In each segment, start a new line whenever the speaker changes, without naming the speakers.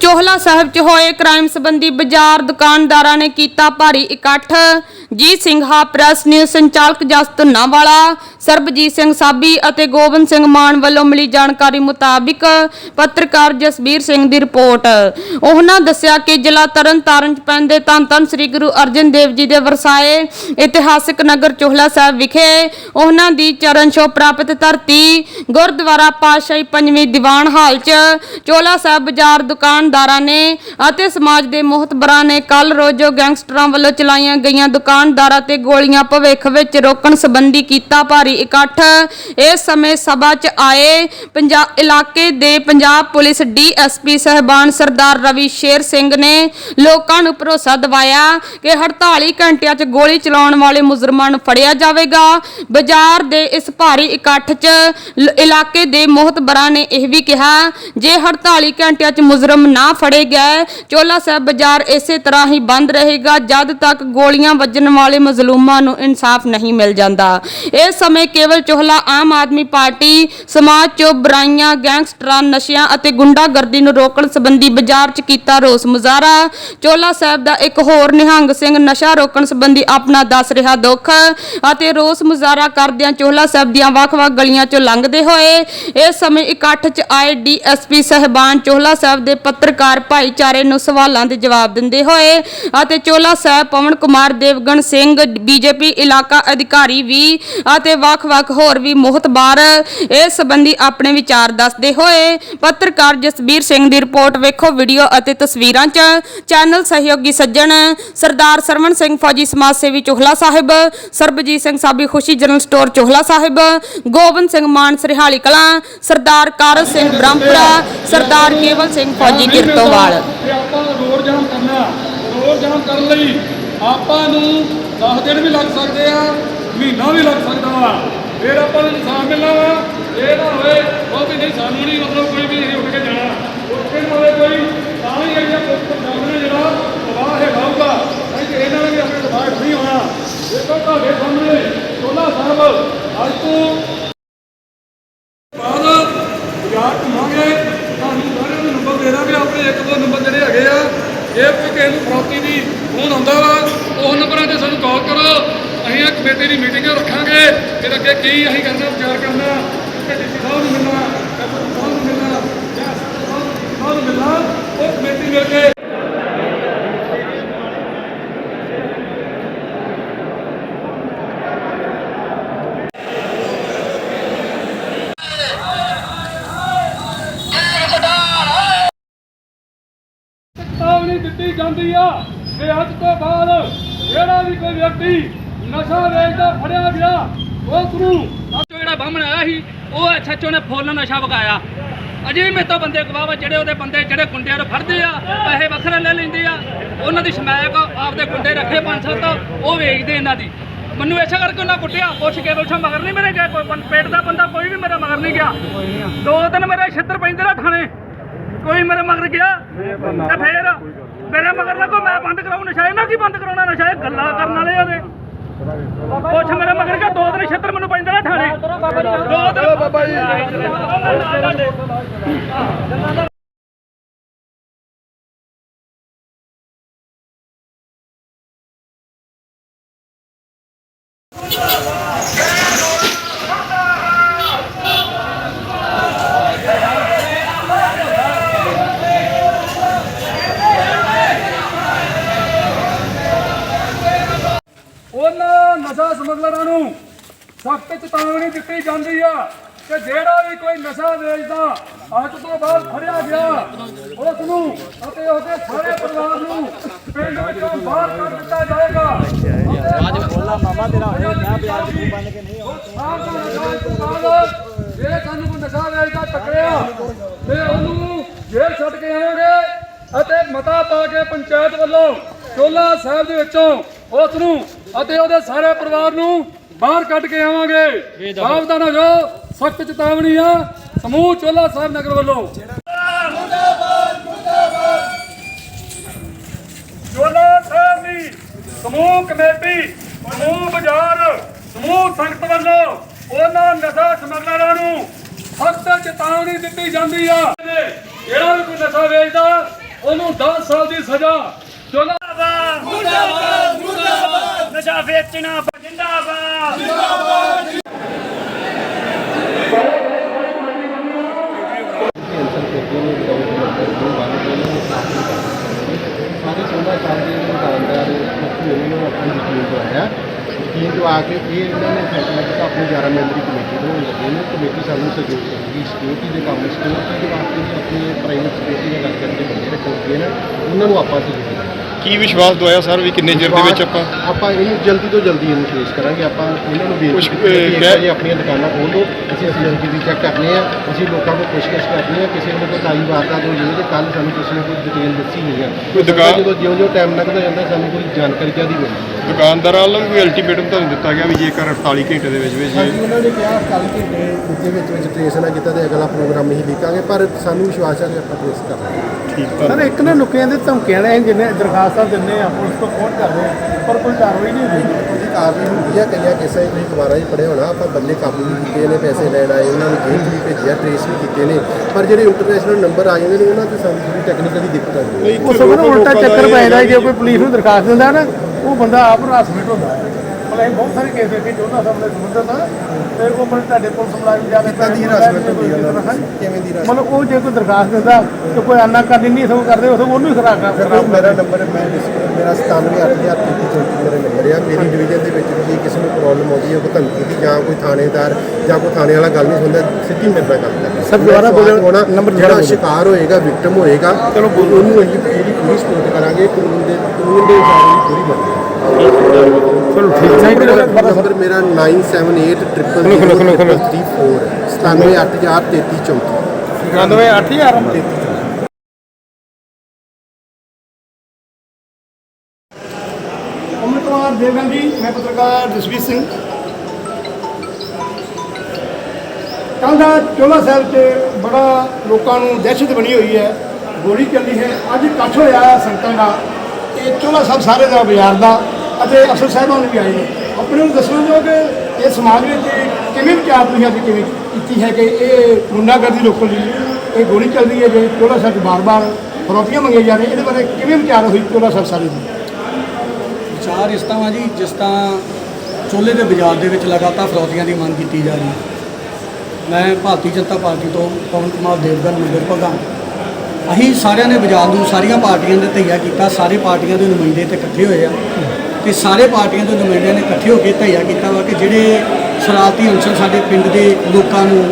ਚੋਹਲਾ ਸਾਹਿਬ 'ਚ ਹੋਏ ਕ੍ਰਾਈਮ ਸੰਬੰਧੀ ਬਾਜ਼ਾਰ ਦੁਕਾਨਦਾਰਾਂ ਨੇ ਕੀਤਾ ਭਾਰੀ ਇਕੱਠ। ਜੀ ਸਿੰਘਾ ਪ੍ਰੈਸ ਨਿਊਜ਼ ਸੰਚਾਲਕ ਜਸ ਧੁੰਨਾਵਾਲਾ, ਸਰਬਜੀਤ ਸਿੰਘ ਸਾਬੀ ਅਤੇ ਗੋਬਿੰਦ ਸਿੰਘ ਮਾਨ ਵੱਲੋਂ ਮਿਲੀ ਜਾਣਕਾਰੀ ਮੁਤਾਬਿਕ ਪੱਤਰਕਾਰ ਜਸਬੀਰ ਸਿੰਘ ਦੀ ਰਿਪੋਰਟ। ਉਹਨਾਂ ਦੱਸਿਆ ਕਿ ਜ਼ਿਲ੍ਹਾ ਤਰਨਤਾਰਨ 'ਚ ਪੈਂਦੇ ਧੰਨ ਧੰਨ ਸ੍ਰੀ ਗੁਰੂ ਅਰਜਨ ਦੇਵ ਜੀ ਦੇ ਵਰਸਾਏ ਇਤਿਹਾਸਕ ਨਗਰ ਚੋਹਲਾ ਸਾਹਿਬ ਵਿਖੇ ਉਹਨਾਂ ਦੀ ਚਰਨ ਛੋਹ ਪ੍ਰਾਪਤ ਧਰਤੀ ਗੁਰਦੁਆਰਾ ਪਾਤਸ਼ਾਹੀ ਪੰਜਵੀਂ ਦੀਵਾਨ ਹਾਲ 'ਚ ਚੋਲਾ ਸਾਹਿਬ ਬਾਜ਼ਾਰ ਦੁਕਾਨਦਾਰਾਂ ਨੇ ਅਤੇ ਸਮਾਜ ਦੇ ਮੋਹਤਬਰਾਂ ਨੇ ਕੱਲ ਰੋਜ਼ੋ ਗੈਂਗਸਟਰਾਂ ਵੱਲੋਂ ਚਲਾਈਆਂ ਗਈਆਂ ਦੁਕਾਨਦਾਰਾਂ ਤੇ ਗੋਲੀਆਂ ਭਵਿੱਖ ਵਿੱਚ ਰੋਕਣ ਸੰਬੰਧੀ ਕੀਤਾ ਭਾਰੀ ਇਕੱਠ। ਇਸ ਸਮੇਂ ਸਭਾ 'ਚ ਆਏ ਪੰਜਾਬ ਇਲਾਕੇ ਦੇ ਪੰਜਾਬ ਪੁਲਿਸ ਡੀਐਸਪੀ ਸਹਿਬਾਨ ਸਰਦਾਰ ਰਵੀ ਸ਼ੇਰ ਸਿੰਘ ਨੇ ਲੋਕਾਂ ਨੂੰ ਭਰੋਸਾ ਦਿਵਾਇਆ ਕਿ 48 ਘੰਟਿਆਂ 'ਚ ਗੋਲੀ ਚਲਾਉਣ ਵਾਲੇ ਮੁਜਰਮਾਂ ਨੂੰ ਫੜਿਆ ਜਾਵੇਗਾ। ਬਾਜ਼ਾਰ ਦੇ ਇਸ ਭਾਰੀ ਇਕੱਠ 'ਚ ਇਲਾਕੇ ਦੇ ਮੋਹਤਬਰਾਂ ਨੇ ਇਹ ਵੀ ਕਿਹਾ, ਜੇ 48 ਘੰਟਿਆਂ 'ਚ ਮੁਜਰਮ ਨਾ ਫੜੇ ਗਏ ਚੋਲਾ ਸਾਹਿਬ ਬਾਜ਼ਾਰ ਇਸੇ ਤਰ੍ਹਾਂ ਹੀ ਬੰਦ ਰਹੇਗਾ, ਜਦ ਤੱਕ ਗੋਲੀਆਂ ਵੱਜਣ ਵਾਲੇ ਮਜ਼ਲੂਮਾਂ ਨੂੰ ਇਨਸਾਫ ਨਹੀਂ ਮਿਲ ਜਾਂਦਾ। ਇਸ ਸਮੇਂ ਕੇਵਲ ਚੋਹਲਾ ਆਮ ਆਦਮੀ ਪਾਰਟੀ, ਸਮਾਜ 'ਚੋਂ ਬੁਰਾਈਆਂ, ਗੈਂਗਸਟਰਾਂ, ਨਸ਼ਿਆਂ ਅਤੇ ਗੁੰਡਾਗਰਦੀ ਨੂੰ ਰੋਕਣ ਸੰਬੰਧੀ ਬਾਜ਼ਾਰ 'ਚ ਕੀਤਾ ਰੋਸ ਮੁਜ਼ਾਹਰਾ। ਚੋਲਾ ਸਾਹਿਬ ਦਾ ਇੱਕ ਹੋਰ ਨਿਹੰਗ ਸਿੰਘ ਨਸ਼ਾ ਰੋਕਣ ਸੰਬੰਧੀ ਆਪਣਾ ਦੱਸ ਰਿਹਾ ਦੁੱਖ ਅਤੇ ਰੋਸ ਮੁਜ਼ਾਹਰਾ ਕਰਦਿਆਂ ਚੋਲਾ ਸਾਹਿਬ ਦੀਆਂ ਵੱਖ-ਵੱਖ ਗਲੀਆਂ 'ਚੋਂ ਲੰਘਦੇ ਹੋਏ ਇਸ ਸਮੇਂ ਇਕੱਠ 'ਚ ਆਏ ਡੀਐਸਪੀ ਸਹਿਬਾਨ ਚੋਲਾ ਸਾਹਿਬ ਦੇ ਪੱਤਰਕਾਰ ਭਾਈਚਾਰੇ ਨੂੰ ਸਵਾਲਾਂ ਦੇ ਜਵਾਬ ਦਿੰਦੇ ਹੋਏ ਅਤੇ ਚੋਲਾ ਸਾਹਿਬ, ਪਵਨ ਕੁਮਾਰ ਦੇਵਗਨ ਸਿੰਘ ਬੀਜੇਪੀ ਇਲਾਕਾ ਅਧਿਕਾਰੀ ਵੀ ਅਤੇ ਵੱਖ-ਵੱਖ ਹੋਰ ਵੀ ਮੋਹਤਬਾਰ ਇਸ ਸੰਬੰਧੀ ਆਪਣੇ ਵਿਚਾਰ ਦੱਸਦੇ ਹੋਏ ਪੱਤਰਕਾਰ ਜਸਬੀਰ ਸਿੰਘ ਦੀ ਰਿਪੋਰਟ ਵੇਖੋ ਵੀਡੀਓ ਅਤੇ ਤਸਵੀਰਾਂ 'ਚ ਚੈਨਲ ਸਹਿਯੋਗੀ ਸੱਜਣ ਸਰਦਾਰ ਸਰਵਣ ਸਿੰਘ ਫੌਜੀ ਸਮਾਜ ਸੇਵੀ ਚੋਹਲਾ ਸਾਹਿਬ, ਸਰਬਜੀਤ ਸਿੰਘ ਸਾਬੀ ਖੁਸ਼ੀ ਜਨਰਲ ਸਟੋਰ ਚੋਹਲਾ ਸਾਹਿਬ, ਗੋਬਿੰਦ ਸਿੰਘ ਮਾਨ ਸਰਹਾਲੀ ਕਲਾਂ, ਸਰਦਾਰ ਕਾਰਜ ਸਿੰਘ ਬ੍ਰਹਮਪੁਰਾ, ਸਰਦਾਰ ਕੇਵਲ ਸਿੰਘ ਫੌਜੀ ਕਿਰਤੋਵਾਲ
ਰੋਡ ਜਾਮ ਕਰਨਾ, ਰੋਡ ਜਾਮ ਕਰਨ ਲਈ ਆਪਾਂ ਨੂੰ 10 ਦਿਨ ਵੀ ਲੱਗ ਸਕਦੇ ਆ, ਮਹੀਨਾ ਵੀ ਲੱਗ ਸਕਦਾ ਵਾ। ਫਿਰ ਆਪਾਂ ਨੂੰ ਇਨਸਾਨ ਮਿਲਣਾ ਵਾ। ਇਹ ਨਾ ਹੋਏ ਉਹ ਵੀ ਨਹੀਂ, ਸਾਨੂੰ ਨਹੀਂ ਮਤਲਬ ਕੋਈ ਵੀ ਨਹੀਂ ਉੱਠ ਕੇ ਜਾਣਾ। ਉੱਠ ਕੇ ਨਾ ਹੋਵੇ ਕੋਈ ਤਾਂ ਹੀ ਇਹ ਪੰਜਾਬ ਜਿਹੜਾ ਤਬਾਹ ਹੈ ਲਾਊਗਾ ਨਹੀਂ ਤੇ ਇਹਨਾਂ ਨੇ ਵੀ ਆਪਣੇ ਤਬਾਹ ਨਹੀਂ ਹੋਣਾ। ਦੇਖੋ ਤੁਹਾਡੇ ਸਾਹਮਣੇ ਚੋਲਾ ਸਾਹਿਬ, ਅੱਜ ਤੋਂ ਬਾਅਦ ਬਾਜ਼ਾਰ ਘੁੰਮਾਂਗੇ ਤੁਹਾਨੂੰ ਸਾਰਿਆਂ ਨੂੰ ਨੰਬਰ ਦੇ ਦਾਂਗੇ ਆਪਣੇ ਇੱਕ ਦੋ ਨੰਬਰ ਜਿਹੜੇ ਹੈਗੇ ਆ ਜੇ ਕੋਈ ਕਿਸੇ ਨੂੰ ਪ੍ਰਾਪਰਟੀ ਦੀ ਫੋਨ ਆਉਂਦਾ ਵਾ ਉਹ ਨੰਬਰਾਂ ਤੇ ਸਾਨੂੰ ਕਾਲ ਕਰੋ ਅਸੀਂ ਇਹ ਕਮੇਟੀ ਦੀ ਮੀਟਿੰਗ ਰੱਖਾਂਗੇ। ਫਿਰ ਅੱਗੇ ਕੀ ਅਸੀਂ ਕਰਨਾ, ਵਿਚਾਰ ਕਰਨਾ ਕਿ ਡੀਸੀ ਸਾਹਿਬ ਨੂੰ ਮਿਲਣਾ ਐਸਪੀ ਸਾਹਿਬ ਨੂੰ ਮਿਲਣਾ, ਜਾਂ ਸਾਹਿਬ ਨੂੰ ਮਿਲਣਾ, ਉਹ ਕਮੇਟੀ ਮਿਲ ਕੇ ਚੇਤਾਵਨੀ ਦਿੱਤੀ ਜਾਂਦੀ ਆ ਕਿ ਅੱਜ ਤੋਂ ਬਾਅਦ ਜਿਹੜਾ ਵੀ ਕੋਈ ਵਿਅਕਤੀ ਨਸ਼ਾ ਵੇਚਦਾ ਫੜਿਆ ਗਿਆ ਉਸ ਨੂੰ
ਸੱਚੋ ਜਿਹੜਾ ਬਾਹਮਣ ਆਇਆ ਸੀ, ਉਹ ਸੱਚੋ ਨੇ ਫੁੱਲ ਨਸ਼ਾ ਵਗਾਇਆ। ਅਜੇ ਵੀ ਮੇਰੇ ਤੋਂ ਬੰਦੇ ਗਵਾਹ ਜਿਹੜੇ ਉਹਦੇ ਬੰਦੇ, ਜਿਹੜੇ ਗੁੰਡਿਆਂ ਨੂੰ ਫੜਦੇ ਆ, ਪੈਸੇ ਵੱਖਰੇ ਲੈ ਲੈਂਦੇ ਆ, ਉਹਨਾਂ ਦੀ ਸਮੈਕ ਆਪਦੇ ਗੁੰਡੇ ਰੱਖੇ ਪੰਜ ਸੱਤ, ਉਹ ਵੇਚਦੇ ਇਹਨਾਂ ਦੀ। ਮੈਨੂੰ ਇਸੇ ਕਰਕੇ ਉਹਨਾਂ ਕੁੱਟਿਆ, ਪੁੱਛ ਕੇ ਪੁੱਛਾਂ, ਮਗਰ ਨਹੀਂ ਮੇਰੇ ਗਿਆ ਕੋਈ ਪੇਟ ਦਾ ਬੰਦਾ ਕੋਈ ਵੀ ਮੇਰਾ ਮਗਰ ਨਹੀਂ ਗਿਆ। ਦੋ ਦਿਨ ਮੇਰੇ ਛਿੱਤਰ ਪੈਂਦੇ ਰਹੇ ਥਾਣੇ, ਕੋਈ ਮੇਰੇ ਮਗਰ ਗਿਆ, ਤੇ ਫੇਰ ਮੇਰੇ ਮਗਰ ਲੱਗੋ, ਮੈਂ ਬੰਦ ਕਰਾਉ ਨਸ਼ਾ ਇਹਨਾਂ ਕੀ ਬੰਦ ਕਰਾਉਣਾ, ਨਸ਼ਾ ਇਹ ਗੱਲਾਂ ਕਰਨ ਵਾਲੇ ਉਹਦੇ। ਪੁੱਛ ਮੇਰੇ ਮਗਰ ਗਿਆ ਦੋ ਦਿਨ ਛਿੱਤਰ ਮੈਨੂੰ ਪੈਂਦੇ ਰਹੇ ਥਾਣੇ। ਦੋ ਦਿਨ ਬਾਬਾ ਜੀ
ਉਹਨਾਂ ਨਸ਼ਾ ਸਮਗਲਰਾਂ ਨੂੰ ਸਖਤ ਚੇਤਾਵਨੀ ਦਿੱਤੀ ਜਾਂਦੀ ਆ ਕਿ ਜਿਹੜਾ ਵੀ ਕੋਈ ਨਸ਼ਾ ਵੇਚਦਾ ਅੱਜ ਤੋਂ ਬਾਅਦ ਫੜਿਆ ਗਿਆ। ਉਸ ਨੂੰ ਅਤੇ ਉਹਦੇ ਸਾਰੇ ਪਰਿਵਾਰ ਨੂੰ ਪਿੰਡ ਵਿੱਚੋਂ ਬਾਹਰ ਕੱਢ ਦਿੱਤਾ ਜਾਏਗਾ। ਅੱਜ ਬੋਲਾ ਮਾਮਾ ਤੇਰਾ ਹੋਇਆ ਕਿਆ ਬਿਆਜ ਨੂੰ ਬੰਨ ਕੇ ਨਹੀਂ ਜੇ ਸਾਨੂੰ ਕੋਈ ਨਸ਼ਾ ਵੇਚਦਾ ਟੱਕਰਿਆ ਤੇ ਉਹਨੂੰ ਜੇਲ੍ਹ ਛੱਡ ਕੇ ਆਵਾਂਗੇ ਅਤੇ ਮਤਾ ਪਾ ਕੇ ਪੰਚਾਇਤ ਵੱਲੋਂ ਚੋਲਾ ਸਾਹਿਬ ਦੇ ਵਿੱਚੋਂ ਉਸ ਨੂੰ ਅਤੇ ਉਹਦੇ ਸਾਰੇ ਪਰਿਵਾਰ ਨੂੰ ਬਾਹਰ ਕੱਢ ਕੇ ਆਵਾਂਗੇ। ਸਾਵਧਾਨ ਹੋ ਜਾਓ। ਸਖਤ ਚੇਤਾਵਨੀ ਆ। ਸਮੂਹ ਚੋਲਾ ਸਾਹਿਬ ਨਗਰ ਵੱਲੋਂ। ਚੋਲਾ ਸਾਹਿਬ ਦੀ ਸਮੂਹ ਕਮੇਟੀ ਸਮੂਹ ਬਾਜ਼ਾਰ ਸਮੂਹ ਸੰਗਤ ਵੱਲੋਂ ਉਹਨਾਂ ਨਸ਼ਾ ਸਮਗਲਰਾਂ ਨੂੰ ਸਖਤ ਚੇਤਾਵਨੀ ਦਿੱਤੀ ਜਾਂਦੀ ਆ। ਜਿਹੜਾ ਵੀ ਕੋਈ ਨਸ਼ਾ ਵੇਚਦਾ ਉਹਨੂੰ 10 ਸਾਲ ਦੀ ਸਜ਼ਾ। ਚੋਲਾ
ਮੁਰਦਾਬਾਦ ਮੁਰਦਾਬਾਦ ਨਸ਼ਾ ਵੇਚਣਾ ਜਿੰਦਾਬਾਦ
ਕੈਂਸਰ ਕਰਦੇ ਨੇ ਵਿਦਾਊਟ ਮਤਲਬ ਨੂੰ ਬੰਦ ਕੇ ਉਹਨਾਂ ਨੂੰ ਸਾਫ਼ ਨਹੀਂ ਕਰ ਸਕਦੇ ਸਾਰੇ ਸੋਨਾ ਚਾਹੁੰਦੇ ਨੇ ਦੁਕਾਨਦਾਰ ਮੁਖੀ ਉਹਨਾਂ ਨੂੰ ਆਪਣੀ ਯਕੀਨ ਦਵਾਇਆ ਯਕੀਨ ਦਵਾ ਕੇ ਇਹ ਇਹਨਾਂ ਨੇ ਫੈਸਲਾ ਕੀਤਾ ਆਪਣੀ 11 ਮੈਂਬਰੀ ਕਮੇਟੀ ਬਣਾਉਣ ਲੱਗੇ ਨੇ ਕਮੇਟੀ ਸਾਨੂੰ ਸਹਿਯੋਗ ਕਰੇਗੀ ਸਿਕਿਉਰਿਟੀ ਦੇ ਕੰਮ ਸਿਕਿਉਰਿਟੀ ਦੇ ਵਾਸਤੇ ਵੀ ਆਪਣੀ ਪ੍ਰਾਈਵੇਟ ਸਿਕਿਉਰਿਟੀ ਦੇ ਗੱਲ ਕਰਕੇ ਬੰਦੇ ਰੱਖਣਗੇ ਨਾ ਉਹਨਾਂ ਨੂੰ ਆਪਾਂ ਸਹਿਯੋਗ ਕਰਾਂਗੇ
ਕੀ ਵਿਸ਼ਵਾਸ ਦਵਾਇਆ ਸਰ ਵੀ ਕਿੰਨੇ ਚਿਰ ਦੇ ਵਿੱਚ ਆਪਾਂ
ਆਪਾਂ ਇਹਨੂੰ ਜਲਦੀ ਤੋਂ ਜਲਦੀ ਇਹਨੂੰ ਫੇਸ ਕਰਾਂਗੇ। ਆਪਾਂ ਇਹਨਾਂ ਨੂੰ
ਕੁਛ, ਅਹ, ਕਹਿ-
ਵਾਰੀ ਆਪਣੀਆਂ ਦੁਕਾਨਾਂ ਖੋਲ ਲਓ। ਅਸੀਂ ਸੀਸੀਟੀਵੀ ਚੈੱਕ ਕਰਨੇ ਆ। ਅਸੀਂ ਲੋਕਾਂ ਕੋਲ ਪੁੱਛਗਿੱਛ ਕਰਨੀ ਆ। ਕਿਸੇ ਨੂੰ ਕੋਈ ਤਾਈ ਵਾਰਦਾਤ ਹੋ ਜਾਵੇ ਤੇ ਕੱਲ ਸਾਨੂੰ ਕਿਸੇ ਨੇ ਕੋਈ ਡਿਟੇਲ ਦੱਸੀ ਨਹੀਂ ਆ।
ਕੋਈ ਦੁਕਾਨ-
ਜਦੋਂ ਜਿਉਂ ਜਿਉਂ ਟਾਈਮ ਲੰਘਦਾ ਜਾਂਦਾ ਸਾਨੂੰ ਕੋਈ ਜਾਣਕਾਰੀ ਜ਼ਿਆਦਾ ਮਿਲਦੀ। ਹੈ
ਦੁਕਾਨਦਾਰਾਂ ਵੱਲੋਂ ਵੀ ਅਲਟੀਮੇਟਮ ਤੁਹਾਨੂੰ ਦਿੱਤਾ ਗਿਆ ਵੀ ਜੇਕਰ 48 ਘੰਟੇ ਦੇ ਵਿੱਚ ਵਿੱਚ
ਹਾਂਜੀ ਉਹਨਾਂ ਨੇ ਕਿਹਾ 40 ਘੰਟੇ ਦੇ ਵਿੱਚ ਵਿੱਚ ਟ੍ਰੇਸ ਨਾ ਕੀਤਾ ਤੇ ਅਗਲਾ ਪ੍ਰੋਗਰਾਮ ਹੀ ਲਿਖਾਂਗੇ ਪਰ ਸਾਨੂੰ ਵਿਸ਼ਵਾਸ ਹੈ ਕਿ ਆਪਾਂ ਟ੍ਰੇਸ ਕਰਾਂਗੇ
ਠੀਕ
ਸਰ ਇੱਕ ਨਾ ਲੁਕਿਆਂ ਦੇ ਧਮਕੀਆਂ ਨੇ ਜਿੰਨੇ ਦਰਖਾਸਤਾਂ ਦਿੰਦੇ ਆ ਪੁਲਿਸ ਤੋਂ ਫੋਨ ਕਰਦੇ ਆ ਪਰ ਕੋਈ ਕਾਰਵਾਈ ਨਹੀਂ ਹੁੰਦੀ।
ਉਹਦੀ ਕਾਰਵਾਈ ਹੁੰਦੀ ਆ ਕਈਆਂ ਕੇਸਾਂ ਤੁਸੀਂ ਅਖਬਾਰਾਂ 'ਚ ਪੜ੍ਹਿਆ ਹੋਣਾ ਆਪਾਂ ਬੰਦੇ ਕਾਬੂ ਵੀ ਕੀਤੇ ਨੇ ਪੈਸੇ ਲੈਣ ਆਏ ਉਹਨਾਂ ਨੂੰ ਜੇਲ੍ਹ ਵੀ ਭੇਜਿਆ ਟ੍ਰੇਸ ਵੀ ਕੀਤੇ ਨੇ। ਪਰ ਜਿਹੜੇ ਇੰਟਰਨੈਸ਼ਨਲ ਨੰਬਰ ਆ ਜਾਂਦੇ ਨੇ ਉਹਨਾਂ 'ਤੇ ਸਾਨੂੰ ਥੋੜੀ ਟੈਕਨੀਕਲੀ ਦਿੱਕਤ ਆਉਂਦੀ ਹੈ।
ਉਸ ਸਭ ਨੂੰ ਉਲਟਾ ਚੱਕਰ ਪੈ ਜਾਂਦਾ ਜੇ ਕੋਈ ਪੁਲਿਸ ਨੂੰ ਦਰਖਾਸਤ ਦਿੰਦਾ ਨਾ ਉਹ ਬੰਦਾ ਆਪ ਹਰਾਸਮੈਂਟ ਹੁੰਦਾ। ਹੈ ਇਹ ਬਹੁਤ ਸਾਰੇ ਕੇਸ ਦੇਖੇ ਜੋਨਾ ਸਾਹਿਬ ਨੇ ਸੰਬੰਧਤ ਆ ਤੇ ਉਹ ਮਤਲਬ ਤੁਹਾਡੇ ਪੁਲਿਸ ਮੁਲਾਜ਼ਮ ਜਾ ਕੇ
ਕਿੱਦਾਂ ਦੀ harassment ਹੁੰਦੀ ਹੈ ਉਹਨਾਂ? ਕਿਵੇਂ ਦੀ harassment?
ਮਤਲਬ ਉਹ ਜੇ ਕੋਈ ਦਰਖਾਸਤ ਦਿੰਦਾ ਤੇ ਕੋਈ ਆਨਾ ਕਰਨੀ ਨਹੀਂ ਸਗੋਂ ਕਰਦੇ ਉਹ ਉਹਨੂੰ ਹੀ ਖਰਾਕ
ਦੇਖੋ ਮੇਰਾ ਨੰਬਰ ਮੈਂ ਮੇਰਾ 978033 ਮੇਰਾ ਨੰਬਰ ਆ। ਮੇਰੀ ਡਿਵੀਜ਼ਨ ਦੇ ਵਿੱਚ ਵੀ ਜੇ ਕਿਸੇ ਨੂੰ ਪ੍ਰੋਬਲਮ ਆਉਂਦੀ ਹੈ ਕੋਈ ਧਮਕੀ ਦੀ ਜਾਂ ਕੋਈ ਥਾਣੇਦਾਰ ਜਾਂ ਕੋਈ ਥਾਣੇ ਵਾਲਾ ਗੱਲ ਨਹੀਂ ਸੁਣਦਾ ਸਿੱਧੀ ਮੇਰੇ ਨਾਲ ਗੱਲ ਕਰਦਾ।
ਸਰ, ਦੁਬਾਰਾ ਬੋਲੋ,
ਹੋਣਾ
ਨੰਬਰ
ਜਿਹੜਾ ਸ਼ਿਕਾਰ ਹੋਏਗਾ ਵਿਕਟਮ ਹੋਏਗਾ ਚਲੋ ਉਹਨੂੰ ਅਸੀਂ ਪੂਰੀ ਪੂਰੀ ਸਪੋਰਟ ਕਰਾਂਗੇ ਕਾਨੂੰਨ ਦੇ ਕਾਨੂੰਨ ਦੇ ਅਨੁਸਾਰ ਹੀ ਪੂਰੀ ਬਣਦੀ
ਚਲੋ ਠੀਕ ਹੈ
ਨੰਬਰ ਮੇਰਾ 97803334 97803334
98 8000
ਅਮਰ ਕੁਮਾਰ ਦੇਵਗਨ ਜੀ ਮੈਂ ਪੱਤਰਕਾਰ ਜਸਵੀਰ ਸਿੰਘ। ਕੱਲ੍ਹ ਦਾ ਚੋਲਾ ਸਾਹਿਬ 'ਚ ਬੜਾ ਲੋਕਾਂ ਨੂੰ ਦਹਿਸ਼ਤ ਬਣੀ ਹੋਈ ਹੈ ਗੋਲੀ ਚੱਲੀ ਹੈ। ਅੱਜ ਇਕੱਠ ਹੋਇਆ ਸੰਗਤਾਂ ਦਾ। ਇਹ ਚੋਲਾ ਸਾਹਿਬ ਸਾਰੇ ਦਾ ਬਾਜ਼ਾਰ ਦਾ। ਅਤੇ ਅਫਸਰ ਸਾਹਿਬਾਨ ਵੀ ਆਏ ਨੇ। ਆਪਣੇ ਨੂੰ ਦੱਸਣਾ ਜੋ ਕਿ ਇਹ ਸਮਾਜ ਵਿੱਚ ਕਿਵੇਂ ਵਿਚਾਰ ਤੁਸੀਂ ਅੱਜ ਕਿਵੇਂ ਕੀਤੀ ਹੈ ਕਿ ਇਹ ਗੁੰਡਾਗਰਦੀ ਰੋਕਣ ਲਈ ਇਹ ਗੋਲੀ ਚੱਲ ਰਹੀ ਹੈ ਜੇ ਚੋਲਾ ਸਾਹਿਬ 'ਚ ਬਾਰ-ਬਾਰ ਫਰੋਤੀਆਂ ਮੰਗੀਆਂ ਜਾ ਰਹੀਆਂ। ਇਹਦੇ ਬਾਰੇ ਕਿਵੇਂ ਵਿਚਾਰ ਹੋਈ ਚੋਲਾ ਸਾਹਿਬ ਸਾਰੇ ਦੀ?
ਵਿਚਾਰ ਇਸ ਤਰ੍ਹਾਂ ਵਾ ਜੀ, ਜਿਸ ਤਰ੍ਹਾਂ ਚੋਲੇ ਦੇ ਬਾਜ਼ਾਰ ਦੇ ਵਿੱਚ ਲਗਾਤਾਰ ਫਰੌਤੀਆਂ ਦੀ ਮੰਗ ਕੀਤੀ ਜਾ ਰਹੀ ਹੈ। ਮੈਂ ਭਾਰਤੀ ਜਨਤਾ ਪਾਰਟੀ ਤੋਂ ਪਵਨ ਕੁਮਾਰ ਦੇਵਗਨ ਨੰਬਰ ਭਗਾ ਅਸੀਂ ਸਾਰਿਆਂ ਨੇ ਬਾਜ਼ਾਰ ਨੂੰ ਸਾਰੀਆਂ ਪਾਰਟੀਆਂ ਦੇ ਧਈਆ ਕੀਤਾ, ਸਾਰੇ ਪਾਰਟੀਆਂ ਦੇ ਨੁਮਾਇੰਦੇ ਤੇ ਇਕੱਠੇ ਹੋਏ ਆ। ਤੇ ਸਾਰੇ ਪਾਰਟੀਆਂ ਦੇ ਨੁਮਾਇੰਦਿਆਂ ਨੇ ਇਕੱਠੇ ਹੋ ਕੇ ਧਈਆ ਕੀਤਾ ਵਾ ਕਿ ਜਿਹੜੇ ਸ਼ਰਾਰਤੀ ਅਨਸਰ ਸਾਡੇ ਪਿੰਡ ਦੇ ਲੋਕਾਂ ਨੂੰ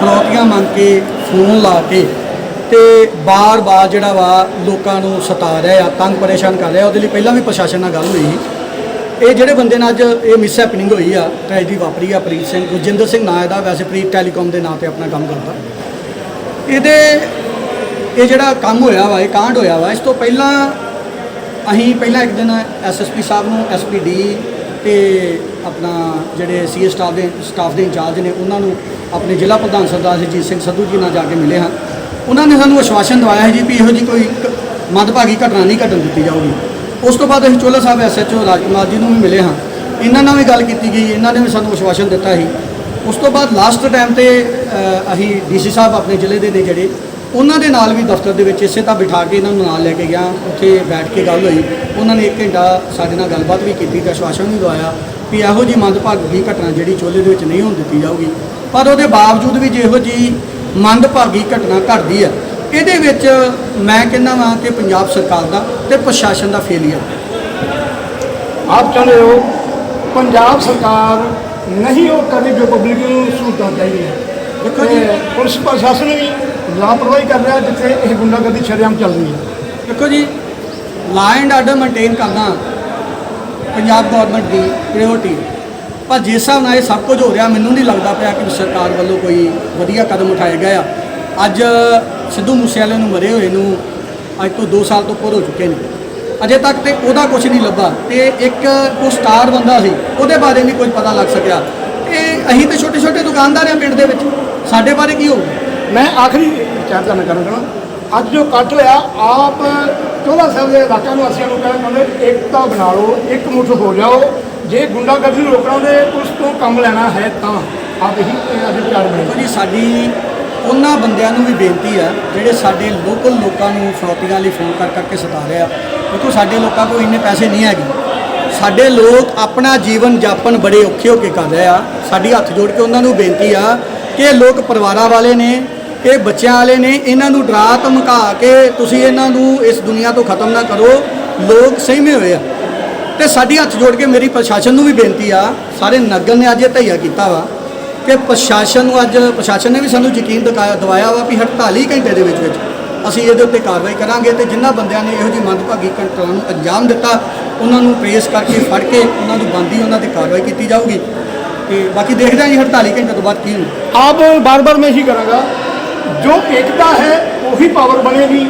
ਫਰੌਤੀਆਂ ਮੰਗ ਕੇ ਫੋਨ ਲਾ ਕੇ ਤੇ ਬਾਰ-ਬਾਰ ਜਿਹੜਾ ਵਾ ਲੋਕਾਂ ਨੂੰ ਸਤਾ ਰਿਹਾ ਆ, ਤੰਗ ਪਰੇਸ਼ਾਨ ਕਰ ਰਿਹਾ, ਉਹਦੇ ਲਈ ਪਹਿਲਾਂ ਵੀ ਪ੍ਰਸ਼ਾਸਨ ਨਾਲ ਗੱਲ ਹੋਈ ਸੀ। ਇਹ ਜਿਹੜੇ ਬੰਦੇ ਨਾਲ ਅੱਜ ਇਹ ਮਿਸ ਹੈਪਨਿੰਗ ਹੋਈ ਆ ਟ੍ਰੈਜਡੀ ਵਾਪਰੀ ਆ ਪ੍ਰੀਤ ਸਿੰਘ, ਗੁਰਜਿੰਦਰ ਸਿੰਘ ਨਾਂ ਇਹਦਾ, ਵੈਸੇ ਪ੍ਰੀਤ ਟੈਲੀਕਾਮ ਦੇ ਨਾਂ ਤੇ ਆਪਣਾ ਕੰਮ ਕਰਦਾ ਇਹਦੇ, ਇਹ ਜਿਹੜਾ ਕੰਮ ਹੋਇਆ ਵਾ, ਇਹ ਕਾਂਡ ਹੋਇਆ ਵਾ, ਇਸ ਤੋਂ ਪਹਿਲਾਂ ਅਸੀਂ ਪਹਿਲਾਂ ਇੱਕ ਦਿਨ ਐਸਐਸਪੀ ਸਾਹਿਬ ਨੂੰ ਐਸਪੀਡੀ ਤੇ ਆਪਣਾ ਜਿਹੜੇ ਸੀਏ ਸਟਾਫ ਦੇ ਸਟਾਫ ਦੇ ਇੰਚਾਰਜ ਨੇ ਉਹਨਾਂ ਨੂੰ ਆਪਣੇ ਜ਼ਿਲ੍ਹਾ ਪ੍ਰਧਾਨ ਸਰਦਾਰ ਜੀਤ ਸਿੰਘ ਸੰਧੂ ਜੀ ਨਾਲ ਜਾ ਕੇ ਮਿਲੇ ਹਾਂ। ਉਹਨਾਂ ਨੇ ਸਾਨੂੰ ਆਸ਼ਵਾਸਨ ਦਵਾਇਆ ਹੈ ਜੀ ਵੀ ਇਹੋ ਜੀ ਕੋਈ ਕ- ਮੰਦਭਾਗੀ ਘਟਨਾ ਨਹੀਂ ਘਟਣ ਦਿੱਤੀ ਜਾਊਗੀ। ਉਸ ਤੋਂ ਬਾਅਦ ਅਸੀਂ ਚੋਲਾ ਸਾਹਿਬ ਐਸਐਚਓ ਰਾਜਕੁਮਾਰ ਜੀ ਨੂੰ ਵੀ ਮਿਲੇ ਹਾਂ। ਇਹਨਾਂ ਨਾਲ ਵੀ ਗੱਲ ਕੀਤੀ ਗਈ ਇਹਨਾਂ ਨੇ ਵੀ ਸਾਨੂੰ ਆਸ਼ਵਾਸਨ ਦਿੱਤਾ ਸੀ। ਉਸ ਤੋਂ ਬਾਅਦ ਲਾਸਟ ਟਾਈਮ ਤੇ ਅ, ਅਸੀਂ ਡੀਸੀ ਸਾਹਿਬ ਆਪਣੇ ਜ਼ਿਲ੍ਹੇ ਦੇ ਨੇ ਜਿਹੜੇ ਉਹਨਾਂ ਦੇ ਨਾਲ ਵੀ ਦਫ਼ਤਰ ਦੇ ਵਿੱਚ ਇਸੇ ਤਾਂ ਬਿਠਾ ਕੇ ਇਹਨਾਂ ਨੂੰ ਨਾਲ ਲੈ ਕੇ ਗਿਆ ਉੱਥੇ ਬੈਠ ਕੇ ਗੱਲ ਹੋਈ। ਉਹਨਾਂ ਨੇ 1 ਘੰਟਾ ਸਾਡੇ ਨਾਲ ਗੱਲਬਾਤ ਵੀ ਕੀਤੀ ਤੇ ਆਸ਼ਵਾਸਨ ਵੀ ਦਵਾਇਆ ਵੀ ਇਹੋ ਜੀ ਮੰਦਭਾਗੀ ਘਟਨਾ ਜਿਹੜੀ ਚੋਲੇ ਦੇ ਵਿੱਚ ਨਹੀਂ ਹੋਣ ਦਿੱਤੀ ਜਾਊਗੀ। ਪਰ ਉਹਦੇ ਬਾਵਜੂਦ ਵੀ ਜੇ ਇਹੋ ਜੀ ਮੰਦਭਾਗੀ ਘਟਨਾ ਘਟਦੀ ਹੈ ਇਹਦੇ ਵਿੱਚ ਮੈਂ ਕਹਿੰਦਾ ਵਾਂ ਕਿ ਪੰਜਾਬ ਸਰਕਾਰ ਦਾ ਤੇ ਪ੍ਰਸ਼ਾਸਨ ਦਾ ਫੇਲੀਅਰ
ਆਪ ਚਾਹੁੰਦੇ ਹੋ ਪੰਜਾਬ ਸਰਕਾਰ ਨਹੀਂ ਉਹ ਕਦੇ ਜੋ ਪਬਲਿਕ ਨੂੰ ਸਹੂਲਤਾਂ ਚਾਹੀਦੀਆਂ?
ਦੇਖੋ ਜੀ।
ਪੁਲਿਸ ਪ੍ਰਸ਼ਾਸਨ ਵੀ ਲਾਪਰਵਾਹੀ ਕਰ ਰਿਹਾ ਜਿੱਥੇ ਇਹ ਗੁੰਡਾਗਰਦੀ ਸ਼ਰੇਆਮ ਚੱਲ ਰਹੀ ਹੈ।
ਦੇਖੋ ਜੀ ਲਾਅ ਐਂਡ ਆਰਡਰ ਮੇਨਟੇਨ ਕਰਨਾ ਪੰਜਾਬ ਗਵਰਨਮੈਂਟ ਦੀ ਪ੍ਰਾਇੋਰਟੀ ਹੈ। ਪਰ ਜਿਸ ਹਿਸਾਬ ਨਾਲ ਇਹ ਸਭ ਕੁਝ ਹੋ ਰਿਹਾ, ਮੈਨੂੰ ਨਹੀਂ ਲੱਗਦਾ ਪਿਆ ਕਿ ਸਰਕਾਰ ਵੱਲੋਂ ਕੋਈ ਵਧੀਆ ਕਦਮ ਉਠਾਏ ਗਏ ਆ। ਅੱਜ ਸਿੱਧੂ ਮੂਸੇਵਾਲੇ ਨੂੰ ਮਰੇ ਹੋਏ ਨੂੰ ਅੱਜ ਤੋਂ 2 ਸਾਲ ਤੋਂ ਉੱਪਰ ਹੋ ਚੁੱਕੇ ਨੇ। ਅਜੇ ਤੱਕ ਤੇ ਉਹਦਾ ਕੁਝ ਨਹੀਂ ਲੱਭਾ। ਤੇ ਇੱਕ ਉਹ ਸਟਾਰ ਬੰਦਾ ਸੀ, ਉਹਦੇ ਬਾਰੇ ਨਹੀਂ ਕੁਝ ਪਤਾ ਲੱਗ ਸਕਿਆ। ਇਹ ਅਸੀਂ ਤੇ ਛੋਟੇ ਛੋਟੇ ਦੁਕਾਨਦਾਰ ਆ ਪਿੰਡ ਦੇ ਵਿੱਚ। ਸਾਡੇ ਬਾਰੇ ਕੀ ਹੋਊਗਾ?
ਮੈਂ ਆਖਰੀ ਵਿਚਾਰ ਕਰਨਾ ਚਾਹੁੰਦਾ ਅੱਜ ਜੋ ਕੱਟ ਲਿਆ, ਆਪ ਚੋਲਾ ਸਾਹਿਬ ਦੇ ਇਲਾਕਾ ਨਿਵਾਸੀਆਂ ਨੂੰ ਕਹਿਣਾ ਚਾਹੁੰਦੇ ਏਕਤਾ ਬਣਾ ਲਓ, ਇੱਕ ਮੁੱਠ ਹੋ ਜਾਓ। ਜੇ ਗੁੰਡਾਗਰਦੀ ਨੂੰ ਰੋਕਣਾ ਦੇ ਉਸ ਤੋਂ ਕੰਮ ਲੈਣਾ ਹੈ ਤਾਂ। ਆਪ ਇਹੀ ਅੱਜ ਵਿਚਾਰ ਬਣੇ
ਜੀ, ਸਾਡੀ ਉਹਨਾਂ ਬੰਦਿਆਂ ਨੂੰ ਵੀ ਬੇਨਤੀ ਆ, ਜਿਹੜੇ ਸਾਡੇ ਲੋਕਲ ਲੋਕਾਂ ਨੂੰ ਫਰੋਤੀਆਂ ਲਈ ਫੋਨ ਕਰ ਕਰਕੇ ਸਤਾ ਰਹੇ। ਆ ਦੇਖੋ, ਸਾਡੇ ਲੋਕਾਂ ਕੋਲ ਇੰਨੇ ਪੈਸੇ ਨਹੀਂ ਹੈਗੇ। ਸਾਡੇ ਲੋਕ ਆਪਣਾ ਜੀਵਨ ਜਾਪਨ ਬੜੇ ਔਖੇ ਹੋ ਕੇ ਕਰ ਰਹੇ ਆ। ਸਾਡੀ ਹੱਥ ਜੋੜ ਕੇ ਉਹਨਾਂ ਨੂੰ ਬੇਨਤੀ ਆ ਕਿ ਲੋਕ ਪਰਿਵਾਰਾਂ ਵਾਲੇ ਨੇ ਇਹ ਬੱਚਿਆਂ ਵਾਲੇ ਨੇ ਇਹਨਾਂ ਨੂੰ ਡਰਾ ਧਮਕਾ ਕੇ ਤੁਸੀਂ ਇਹਨਾਂ ਨੂੰ ਇਸ ਦੁਨੀਆ ਤੋਂ ਖਤਮ ਨਾ ਕਰੋ, ਲੋਕ ਸਹਿਮੇ ਹੋਏ ਆ। ਤੇ ਸਾਡੀ ਹੱਥ ਜੋੜ ਕੇ ਮੇਰੀ ਪ੍ਰਸ਼ਾਸਨ ਨੂੰ ਵੀ ਬੇਨਤੀ ਆ, ਸਾਰੇ ਨਗਰ ਨੇ ਅੱਜ ਇਹ ਧਈਆ ਕੀਤਾ ਵਾ ਕਿ ਪ੍ਰਸ਼ਾਸਨ ਨੂੰ ਅੱਜ, ਪ੍ਰਸ਼ਾਸਨ ਨੇ ਵੀ ਸਾਨੂੰ ਯਕੀਨ ਦਿਖਾਇਆ ਦਵਾਇਆ ਵਾ ਵੀ 48 ਘੰਟੇ ਦੇ ਵਿੱਚ ਵਿੱਚ ਅਸੀਂ ਇਹਦੇ ਉੱਤੇ ਕਾਰਵਾਈ ਕਰਾਂਗੇ ਤੇ ਜਿਨ੍ਹਾਂ ਬੰਦਿਆਂ ਨੇ ਇਹੋ ਜਿਹੀ ਮੰਦਭਾਗੀ ਘਟਨਾ ਨੂੰ ਅੰਜਾਮ ਦਿੱਤਾ, ਉਹਨਾਂ ਨੂੰ ਟ੍ਰੇਸ ਕਰਕੇ ਫੜ ਕੇ ਉਹਨਾਂ ਨੂੰ ਬੰਦੀ ਉਹਨਾਂ ਤੇ ਕਾਰਵਾਈ ਕੀਤੀ ਜਾਊਗੀ। ਤੇ ਬਾਕੀ ਦੇਖਦੇ ਹਾਂ ਜੀ 48 ਘੰਟੇ ਤੋਂ ਬਾਅਦ ਕੀ ਹੁੰਦਾ।
ਆਪ ਬਾਰ-ਬਾਰ ਮੈਂ ਇਹੀ ਕਰਾਂਗਾ ਜੋ ਏਕਤਾ ਹੈ, ਉਹੀ ਪਾਵਰ ਬਣੇਗੀ।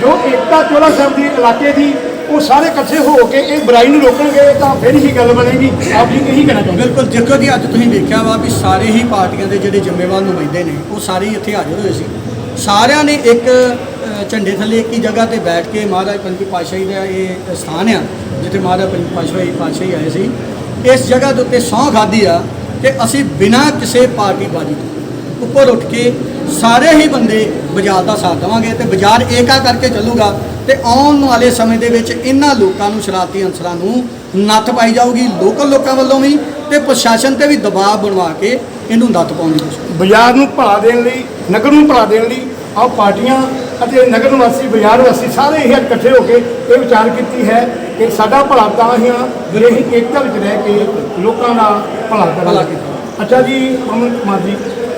ਜੋ ਏਕਤਾ ਚੋਲਾ ਸਾਹਿਬ ਦੀ ਇਲਾਕੇ ਦੀ, ਉਹ ਸਾਰੇ ਇਕੱਠੇ ਹੋ ਕੇ ਇਹ ਬੁਰਾਈ ਨੂੰ ਰੋਕਣਗੇ ਤਾਂ ਫਿਰ ਹੀ ਗੱਲ ਬਣੇਗੀ। ਆਪ ਜੀ ਇਹੀ ਕਹਿਣਾ ਚਾਹੁੰਦੇ
ਬਿਲਕੁਲ, ਦੇਖੋ ਜੀ, ਅੱਜ ਤੁਸੀਂ ਵੇਖਿਆ ਵਾ ਵੀ ਸਾਰੇ ਹੀ ਪਾਰਟੀਆਂ ਦੇ ਜਿਹੜੇ ਜ਼ਿੰਮੇਵਾਰ ਨੁਮਾਇੰਦੇ ਨੇ, ਉਹ ਸਾਰੇ ਹੀ ਇੱਥੇ ਹਾਜ਼ਰ ਹੋਏ ਸੀ। ਸਾਰਿਆਂ ਨੇ ਇੱਕ ਝੰਡੇ ਥੱਲੇ ਇੱਕ ਹੀ ਜਗ੍ਹਾ ਤੇ ਬੈਠ ਕੇ ਮਹਾਰਾਜ ਪੰਜਵੀਂ ਪਾਤਸ਼ਾਹੀ ਦਾ ਇਹ ਸਥਾਨ ਆ, ਜਿੱਥੇ ਮਹਾਰਾਜ ਪੰਜਵੀਂ ਪਾਤਸ਼ਾਹੀ ਪਾਤਸ਼ਾਹੀ ਆਏ ਸੀ। ਇਸ ਜਗ੍ਹਾ ਦੇ ਉੱਤੇ ਸਹੁੰ ਖਾਧੀ ਆ ਕਿ ਅਸੀਂ ਬਿਨਾਂ ਕਿਸੇ ਪਾਰਟੀ ਬਾਜੀ ਤੋਂ ਉੱਪਰ ਉੱਠ ਕੇ ਸਾਰੇ ਹੀ ਬੰਦੇ ਬਾਜ਼ਾਰ ਦਾ ਸਾਥ ਦੇਵਾਂਗੇ ਤੇ ਬਾਜ਼ਾਰ ਏਕਾ ਕਰਕੇ ਚੱਲੂਗਾ ਤੇ ਆਉਣ ਵਾਲੇ ਸਮੇਂ ਦੇ ਵਿੱਚ ਇਹਨਾਂ ਲੋਕਾਂ ਨੂੰ ਸ਼ਰਾਰਤੀ ਅਨਸਰਾਂ ਨੂੰ ਨੱਥ ਪਾਈ ਜਾਊਗੀ ਲੋਕਲ ਲੋਕਾਂ ਵੱਲੋਂ ਵੀ ਤੇ ਪ੍ਰਸ਼ਾਸਨ ਤੇ ਵੀ ਦਬਾਅ ਬਣਵਾ ਕੇ ਇਹਨੂੰ ਨੱਥ ਪਾਉਣ ਦੀ ਕੋਸ਼ਿਸ਼
ਬਾਜ਼ਾਰ ਨੂੰ ਭਲਾ ਦੇਣ ਲਈ ਨਗਰ ਨੂੰ ਭਲਾ ਦੇਣ ਲਈ ਆਹ ਪਾਰਟੀਆਂ ਅਤੇ ਨਗਰ ਨਿਵਾਸੀ ਬਾਜ਼ਾਰ ਵਾਸੀ ਸਾਰੇ ਇਹ ਇਕੱਠੇ ਹੋ ਕੇ ਇਹ ਵਿਚਾਰ ਕੀਤੀ ਹੈ ਕਿ ਸਾਡਾ ਭਲਾ ਤਾਂ ਹੀ ਆ ਜੇ ਅਸੀਂ ਏਕਤਾ ਵਿੱਚ ਰਹਿ ਕੇ ਲੋਕਾਂ ਦਾ ਭਲਾ ਕਰਾਂਗੇ। ਅੱਛਾ ਜੀ ਅਮਨ ਕੁਮਾਰ ਜੀ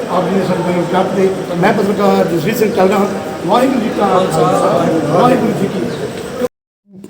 ਆਪ ਜੀ ਨੇ ਸਾਡੇ ਨੂੰ ਜੱਟ ਦੇ ਮੈਂ ਪੱਤਰਕਾਰ ਜਸਵੀਰ ਸਿੰਘ ਚੱਲਦਾ ਹਾਂ। ਵਾਹਿਗੁਰੂ ਜੀ ਕਾ ਖਾਲਸਾ, ਵਾਹਿਗੁਰੂ ਜੀ ਕੀ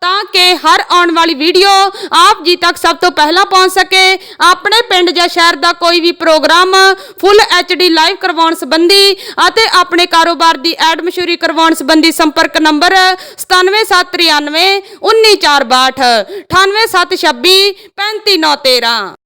ਤਾਂ ਕਿ ਹਰ ਆਉਣ ਵਾਲੀ ਵੀਡੀਓ ਆਪ ਜੀ ਤੱਕ ਸਭ ਤੋਂ ਪਹਿਲਾਂ ਪਹੁੰਚ ਸਕੇ। ਆਪਣੇ ਪਿੰਡ ਜਾਂ ਸ਼ਹਿਰ ਦਾ ਕੋਈ ਵੀ ਪ੍ਰੋਗਰਾਮ ਫੁੱਲ ਡੀ ਲਾਈਵ ਕਰਵਾਉਣ ਸੰਬੰਧੀ ਅਤੇ ਆਪਣੇ ਕਾਰੋਬਾਰ ਦੀ ਐਡ ਮਸ਼ਹੂਰੀ ਕਰਵਾਉਣ ਸੰਬੰਧੀ ਸੰਪਰਕ ਨੰਬਰ 97793 19462 98726 35913